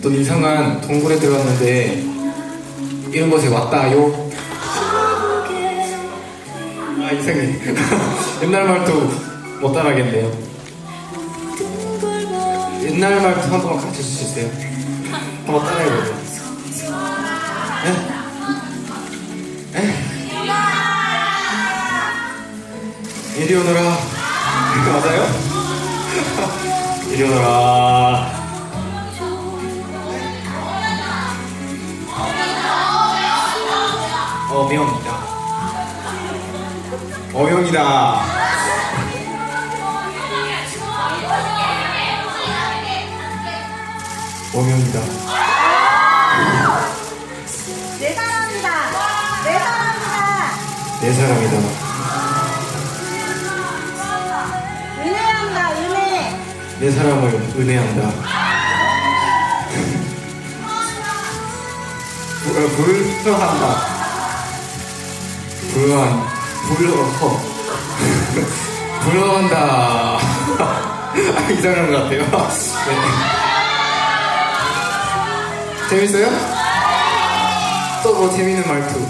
어떤 이상한 동굴에 들어갔는데 이런 곳에 왔다요. 아 이상해. 옛날 말도 못 따라하겠네요. 옛날 말도 한 번만 가르쳐 주실 수 있어요? 한번 따라해보세요. 네? 네? 이리 오너라. 맞아요? 이리 오너라. 어명이다. 어명이다. 어명이다. 내 사람이다. 내 사람이다. 내 사람이다. 은혜한다. 은혜. 내 사람을 은혜한다. 부- 어, 불효한다. 불효, 불효한다. 아, 이상한 것 같아요. 네. 재밌어요? 또 뭐 재밌는 말투.